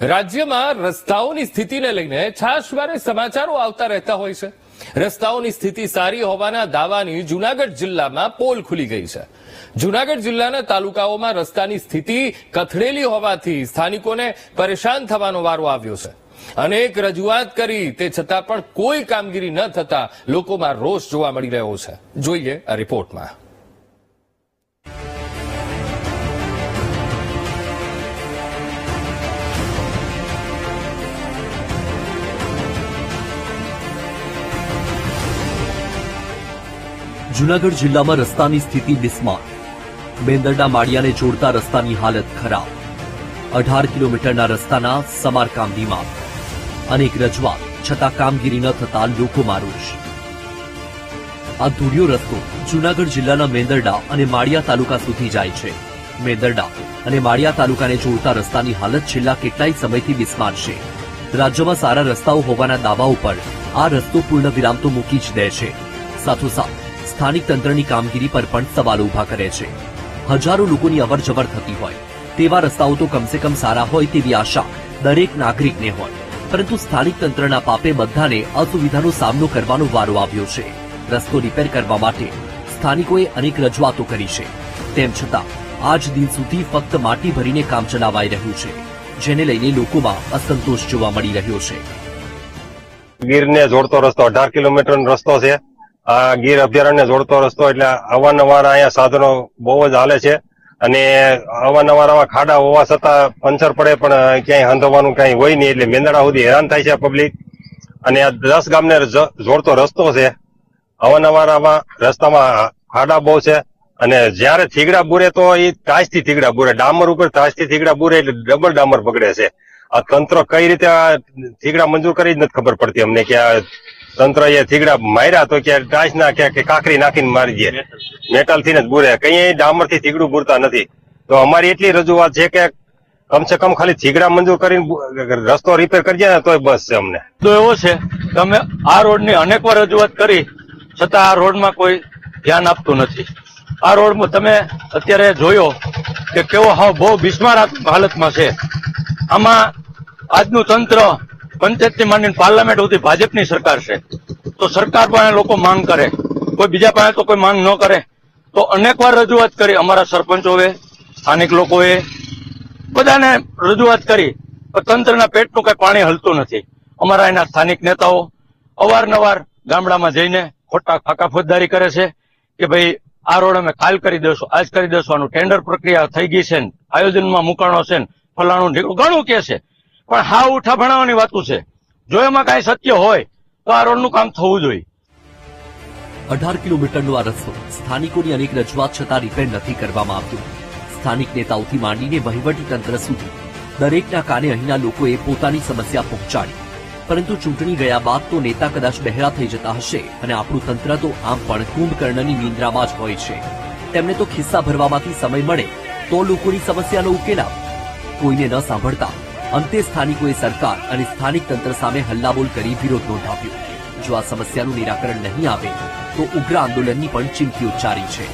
રાજ્યમાં રસ્તાઓની સ્થિતિને લઈને છાશવારે સમાચારો આવતા રહેતા હોય છે. રસ્તાઓની સ્થિતિ સારી હોવાના દાવાની જુનાગઢ જિલ્લામાં પોલ ખુલી ગઈ છે. જુનાગઢ જિલ્લાના તાલુકાઓમાં રસ્તાની સ્થિતિ કથળેલી હોવાથી સ્થાનિકોને પરેશાન થવાનો વારો આવ્યો છે. અનેક રજૂઆત કરી તે છતાં પણ કોઈ કામગીરી ન થતા લોકોમાં રોષ જોવા મળી રહ્યો છે. જોઈએ આ રિપોર્ટમાં. જુનાગઢ જિલ્લામાં રસ્તાની સ્થિતિ બિસ્માર. બેંદરડા માળિયાને જોડતા રસ્તાની હાલત ખરાબ. અઢાર કિલોમીટરના રસ્તાના સમારકામ ધીમા અનેક રજૂઆત, છતાં કામગીરી ન થતા લોકોમાં રોષ. આ ધૂળિયો રસ્તો જુનાગઢ જિલ્લાના મેંદરડા અને માળિયા તાલુકા સુધી જાય છે. મેંદરડા અને માળિયા તાલુકાને જોડતા રસ્તાની હાલત છેલ્લા કેટલાય સમયથી બિસ્માર છે. રાજ્યમાં સારા રસ્તાઓ હોવાના દાવા ઉપર આ રસ્તો પૂર્ણ વિરામ તો મૂકી જ દે છે. સાથોસાથ સ્થાનિક તંત્રની કામગીરી પર પણ સવાલો ઊભા કરે છે. હજારો લોકોની અવર જવર થતી હોય. તેવા રસ્તાઓ તો કમસે કમ સારા હોય તેવી આશા દરેક નાગરિકને હોય. પરંતુ સ્થાનિક તંત્રના પાપે બધાને અસુવિધાનો સામનો કરવાનો વારો આવ્યો છે. રસ્તો રિપેર કરવા માટે સ્થાનિકોએ અનેક રજૂઆતો કરી છે. તેમ છતાં, આજ દિન સુધી ફક્ત માટી ભરીને કામ ચલાવાઈ રહ્યું છે, જેને લઈને લોકોમાં અસંતોષ જોવા મળી રહ્યો છે. ગીરને જોડતો રસ્તો અઢાર કિલોમીટર રસ્તો છે. આ ગીર અભયારણ્ય જોડતો રસ્તો એટલે અવારનવાર અહીંયા સાધનો બહુ જ હાલે છે. અને અવારનવાર ખાડા હોવા છતાં પંચર પડે પણ ક્યાંય હંધવાનું ક્યાંય હોય નહીં એટલે મેંદડા સુધી હેરાન થાય છે પબ્લિક અને આ દસ ગામને જોડતો રસ્તો છે. અવારનવાર રસ્તામાં ખાડા બહુ છે. અને જ્યારે થીગડા બુરે તો એ તાજથી થીગડા બુરે. ડામર ઉપર તાજથી થીગડા બુરે એટલે ડબલ ડામર બગડે છે. આ તંત્ર કઈ રીતે આ થીગડા મંજૂર કરી જ નથી ખબર પડતી અમને કે આ તંત્ર એ થીગડા માર્યા તો કે ટાંચ નાખ્યા કે કાકરી નાખીને મારી દે. મેટલથી જ બુરે. કઈ ડામરથી થીગડું બુરતા નથી. તો અમારી એટલી રજૂઆત છે કે કમસે કમ ખાલી થીગડા મંજૂર કરીને રસ્તો રિપેર કરી જાય તોય બસ છે અમને. તો એવો છે કે અમે આ રોડની અનેક વાર રજૂઆત કરી, છતાં આ રોડમાં કોઈ ધ્યાન આપતું નથી. આ રોડ તમે અત્યારે જોયો કે કેવો હાવ બહુ બિસ્માર હાલતમાં છે. આમાં આજનું તંત્ર પંચાયતથી માંડીને પાર્લામેન્ટ સુધી ભાજપની સરકાર છે. તો સરકાર પણ લોકો માંગ કરે. કોઈ બીજા પાસે તો કોઈ માંગ ન કરે. તો અનેકવાર રજૂઆત કરી અમારા સરપંચોએ, સ્થાનિક લોકોએ. બધાને રજૂઆત કરી. તંત્રના પેટનું કઈ પાણી હલતું નથી. અમારા એના સ્થાનિક નેતાઓ અવારનવાર ગામડામાં જઈને ખોટા ફાકા ફોજદારી કરે છે કે ભાઈ, આ રોડ અમે કાલ કરી દેશું, આજ કરી દેશું, આનું ટેન્ડર પ્રક્રિયા થઈ ગઈ છે આયોજનમાં મુકાણો છે ફલાણું ઘણું કે છે. પણ હા ઉઠા ભણાવવાની વાતું છે. જો એમાં કાંઈ સત્ય હોય, તો આ રોડનું કામ થવું જોઈએ. અઢાર કિલોમીટરનો આ રસ્તો સ્થાનિકોની અનેક રજૂઆત છતાં રિપેર નથી કરવામાં આવ્યો. સ્થાનિક નેતાઓથી માંડીને વહીવટી તંત્ર સુધી દરેકના કાને અહીંના લોકોએ પોતાની સમસ્યા પહોંચાડી. પરંતુ ચૂંટણી ગયા બાદ તો નેતા કદાચ બહેરા થઈ જતા હશે અને આપણું તંત્ર તો આમ પણ કુંભકર્ણની નિંદ્રામાં જ હોય છે. તેમને તો ખિસ્સા ભરવામાંથી સમય મળે તો લોકોની સમસ્યાનો ઉકેલ આવે કોઈને ન સાંભળતા અંતે સ્થાનિકોએ સરકાર અને સ્થાનિક તંત્ર સામે હલ્લાબોલ કરી વિરોધ નોંધાવ્યો. જો આ સમસ્યાનું નિરાકરણ નહીં આવે, તો ઉગ્ર આંદોલનની પણ ચીમકી ઉચ્ચારી છે.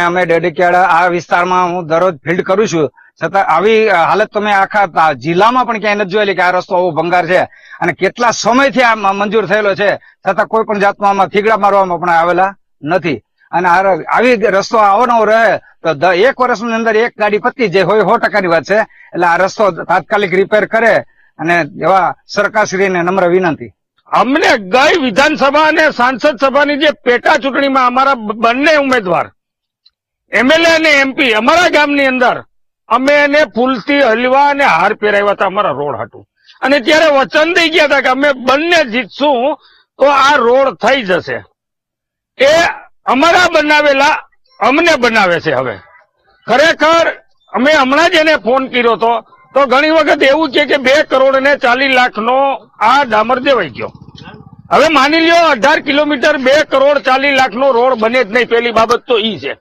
અમે ડેડિકેડ આ વિસ્તારમાં હું દરરોજ ફિલ્ડ કરું છું. છતાં આવી હાલત તમે આખા જિલ્લામાં પણ ક્યાંય નથી જોયેલી કે આ રસ્તો આવો ભંગાર છે. અને કેટલા સમયથી આ મંજૂર થયેલો છે. છતાં કોઈ પણ જાતમાં આમાં થીગડા મારવામાં પણ આવેલા નથી. અને આવી રસ્તો આવો નવો રહે, તો એક વર્ષની અંદર એક ગાડી પતી જે હોય સો ટકાની વાત છે. એટલે આ રસ્તો તાત્કાલિક રિપેર કરે અને એવા સરકારશ્રીને નમ્ર વિનંતી. અમને ગઈ વિધાનસભા અને સાંસદ સભાની જે પેટા ચૂંટણીમાં અમારા બંને ઉમેદવાર, એમએલએ અને એમપી, અમારા ગામની અંદર, અમે એને ફૂલથી હલવા અને હાર પહેરાવ્યા હતા, અમારા રોડ હાટું. અને ત્યારે વચન દઈ ગયા હતા કે અમે બંને જીતશું, તો આ રોડ થઈ જશે. એ અમારા બનાવેલા, અમને બનાવે છે હવે. ખરેખર, અમે હમણાં જ એને ફોન કર્યો હતો તો ઘણી વખત એવું છે કે બે કરોડ ને ચાલીસ લાખ નો આ ડામર દેવાઈ ગયો. હવે માની લ્યો, અઢાર કિલોમીટર બે કરોડ ચાલીસ લાખ નો રોડ બને જ નહીં, પેલી બાબત તો ઈ છે.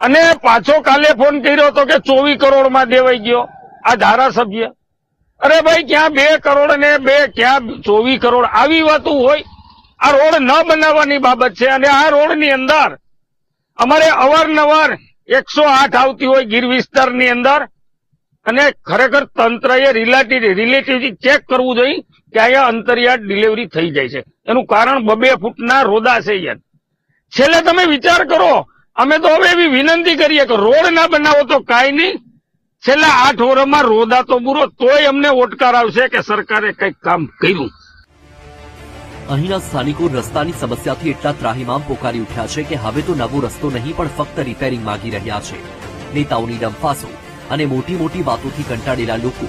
અને પાછો કાલે ફોન કર્યો હતો કે ચોવીસ કરોડમાં દેવાઈ ગયો, આ ધારાસભ્ય. અરે ભાઈ, ક્યાં બે કરોડ ને બે, ક્યાં ચોવીસ કરોડ? આવી વાતું હોય આ રોડ ન બનાવવાની બાબત છે અને આ રોડની અંદર અમારે અવારનવાર એકસો આઠ આવતી હોય ગીર વિસ્તારની અંદર અને ખરેખર તંત્રએ રિલેટિવ રિલેટિવલી ચેક કરવું જોઈએ કે અહીંયા અંતરિયાળ ડિલિવરી થઈ જાય છે. એનું કારણ બબે ફૂટના રોદા છે યાર. છેલ્લે તમે વિચાર કરો, અમે તો હવે એવી વિનંતી કરીએ કે રોડ ના બનાવો તો કાંઈ નહીં. છેલ્લા આઠ વર્ષમાં રોદા તો બુરો તોય અમને ઓટકાર આવશે કે સરકારે કંઈક કામ કર્યું. અહીંના સ્થાનિકો રસ્તાની સમસ્યાથી એટલા ત્રાહીમામ પોકારી ઉઠ્યા છે કે હવે તો નવો રસ્તો નહીં, પણ ફક્ત રિપેરિંગ માંગી રહ્યા છે. નેતાઓની ડંફાસો અને મોટી મોટી વાતોથી કંટાળેલા લોકો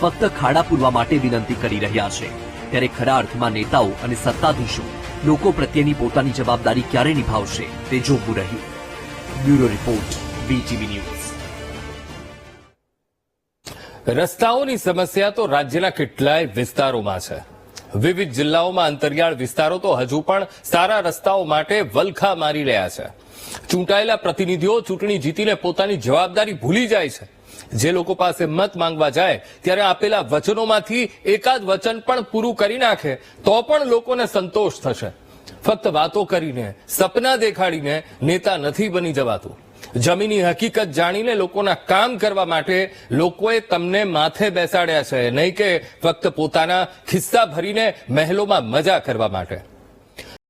ફક્ત ખાડા પૂરવા માટે વિનંતી કરી રહ્યા છે. ત્યારે ખરા અર્થમાં નેતાઓ અને સત્તાધીશો લોકો પ્રત્યેની પોતાની જવાબદારી ક્યારે નિભાવશે, તે જોવું રહ્યું. Bureau report BTV news. રસ્તાઓની સમસ્યા તો રાજ્યના કેટલાય વિસ્તારોમાં છે. વિવિધ જિલ્લાઓમાં અંતરિયાળ વિસ્તારો તો હજુ પણ સારા રસ્તાઓ માટે વલખા મારી રહ્યા છે. ચૂંટાયેલા પ્રતિનિધિઓ ચૂંટણી જીતીને પોતાની જવાબદારી ભૂલી જાય છે. જે લોકો પાસે મત માંગવા જાય ત્યારે આપેલા વચનોમાંથી એકાદ વચન પણ પૂરું કરી નાખે તો પણ લોકોને સંતોષ થશે. ફક્ત વાતો કરીને, સપના દેખાડીને નેતા નથી બની જવાતું. જમીની હકીકત જાણીને લોકોના કામ કરવા માટે લોકોએ તમને માથે બેસાડ્યા છે. નહીં કે ફક્ત પોતાના ખિસ્સા ભરીને મહેલોમાં મજા કરવા માટે.